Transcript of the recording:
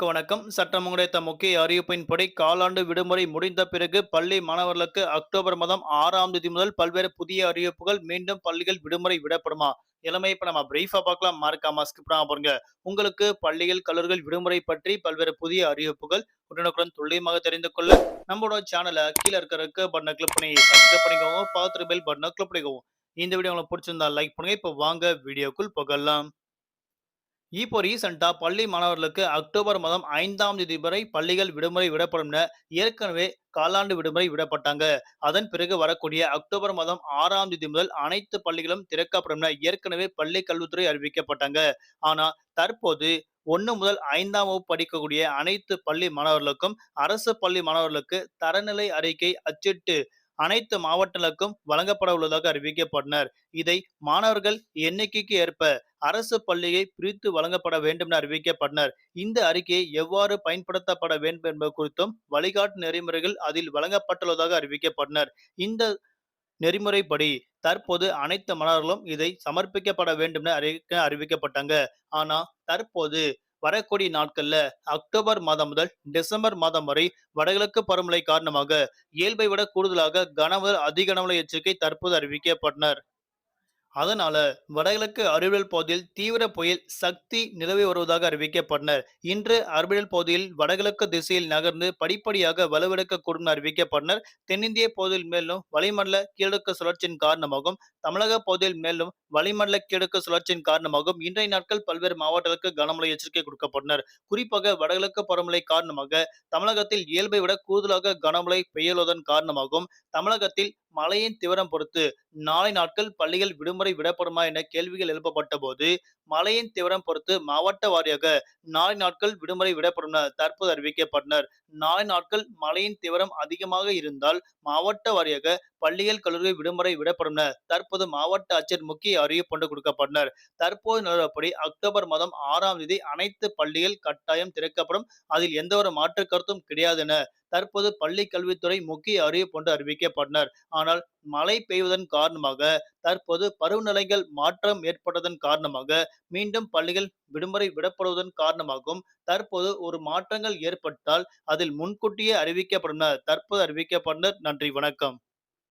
அனைவருக்கும் வணக்கம். சட்டம் கிடைத்த முக்கிய அறிவிப்பின்படி காலாண்டு விடுமுறை முடிந்த பிறகு பள்ளி மாணவர்களுக்கு அக்டோபர் மாதம் ஆறாம் தேதி முதல் பல்வேறு புதிய அறிவிப்புகள் மீண்டும் பள்ளிகள் விடுமுறை விடப்படுமா? இளமை இப்ப நம்ம பிரீஃபா பார்க்கலாம். மறக்காம ஸ்கிப் பண்ணாம பாருங்க. உங்களுக்கு பள்ளிகள் கல்லூரிகள் விடுமுறை பற்றி பல்வேறு புதிய அறிவிப்புகள் உடனுக்குடன் துல்லியமாக தெரிந்து கொள்ள நம்மளோட சேனலை கீழே இருக்கிற பட்டனை கிளிக் பண்ணி சப்ஸ்கிரைப் பண்ணிக்கோங்க. பார்த்து பெல் பட்டனை கிளிக் பண்ணிக்கோங்க. இந்த வீடியோ உங்களுக்கு பிடிச்சிருந்தா லைக் பண்ணுங்க. இப்போ வாங்க வீடியோக்குள் போகலாம். இப்போ ரீசெண்டா பள்ளி மாணவர்களுக்கு அக்டோபர் மாதம் ஐந்தாம் தேதி வரை பள்ளிகள் விடுமுறை விடப்படும் என ஏற்கனவே காலாண்டு விடுமுறை விடப்பட்டாங்க. அதன் பிறகு வரக்கூடிய அக்டோபர் மாதம் ஆறாம் தேதி முதல் அனைத்து பள்ளிகளும் திறக்கப்படும் என ஏற்கனவே பள்ளி கல்வித்துறை அறிவிக்கப்பட்டாங்க. ஆனா தற்போது ஒன்று முதல் ஐந்தாம் வகுப்பு படிக்கக்கூடிய அனைத்து பள்ளி மாணவர்களுக்கும் அரசு பள்ளி மாணவர்களுக்கு தரநிலை அறிக்கை அச்சிட்டு அனைத்து மாவட்டங்களுக்கும் வழங்கப்பட உள்ளதாக அறிவிக்கப்பட்டனர். இதை மாணவர்கள் எண்ணிக்கைக்கு ஏற்ப அரசு பள்ளியை பிரித்து வழங்கப்பட வேண்டும் என அறிவிக்கப்பட்டனர். இந்த அறிக்கையை எவ்வாறு பயன்படுத்தப்பட வேண்டும் என்பது குறித்தும் வழிகாட்டு நெறிமுறைகள் அதில் வழங்கப்பட்டுள்ளதாக அறிவிக்கப்பட்டனர். இந்த நெறிமுறைப்படி தற்போது அனைத்து மாணவர்களும் இதை சமர்ப்பிக்கப்பட வேண்டும் என அறிவிக்க அறிவிக்கப்பட்டாங்க. ஆனா தற்போது வரக்கூடிய நாட்கள்ல அக்டோபர் மாதம் முதல் டிசம்பர் மாதம் வரை வடகிழக்கு பருவமழை காரணமாக இயல்பை விட கூடுதலாக கனமுதல் அதிக கனமழை எச்சரிக்கை தற்போது அறிவிக்கப்பட்டனர். அதனால வடகிழக்கு அறிவியல் பகுதியில் தீவிர புயல் சக்தி நிலவி வருவதாக அறிவிக்கப்பட்டனர். இன்று அறிவியல் பகுதியில் வடகிழக்கு திசையில் நகர்ந்து படிப்படியாக வலுவிழக்கக்கூடும் என அறிவிக்கப்பட்டனர். தென்னிந்திய பகுதியில் மேலும் வளிமண்டல கீழக்கு சுழற்சியின் காரணமாகவும் தமிழக பகுதியில் மேலும் வளிமண்டல கீழடுக்கு சுழற்சியின் காரணமாகவும் இன்றைய நாட்கள் பல்வேறு மாவட்டங்களுக்கு கனமழை எச்சரிக்கை கொடுக்கப்பட்டனர். குறிப்பாக வடகிழக்கு பருவமழை காரணமாக தமிழகத்தில் இயல்பை விட கூடுதலாக கனமழை பெய்யுவதன் காரணமாகவும் தமிழகத்தில் மழையின் தீவிரம் பொறுத்து நாளை நாட்கள் பள்ளிகள் விடுமுறை விடப்படுமா என கேள்விகள் எழுப்பப்பட்ட போது மழையின் தீவிரம் பொறுத்து மாவட்ட வாரியாக நாளை நாட்கள் விடுமுறை விடப்படும் என தற்போது அறிவிக்கப்பட்டனர். நாளை நாட்கள் மழையின் தீவிரம் அதிகமாக இருந்தால் மாவட்ட வாரியாக பள்ளிகள் கல்லூரி விடுமுறை விடப்படும் என தற்போது மாவட்ட ஆட்சியர் முக்கிய அறிவிப்பு கொடுக்கப்பட்டனர். தற்போது நிலவரப்படி அக்டோபர் மாதம் ஆறாம் தேதி அனைத்து பள்ளிகள் கட்டாயம் திறக்கப்படும். அதில் எந்த ஒரு மாற்று கருத்தும் கிடையாது என தற்போது பள்ளி கல்வித்துறை முக்கிய அறிவிப்பு ஒன்று அறிவிக்கப்பட்டனர். ஆனால் மழை பெய்வதன் காரணமாக தற்போது பருவநிலைகள் மாற்றம் ஏற்பட்டதன் காரணமாக மீண்டும் பள்ளிகள் விடுமுறை விடப்படுவதன் காரணமாகவும் தற்போது ஒரு மாற்றங்கள் ஏற்பட்டால் அதில் முன்கூட்டியே அறிவிக்கப்படும் தற்போது அறிவிக்கப்பட்டனர். நன்றி. வணக்கம்.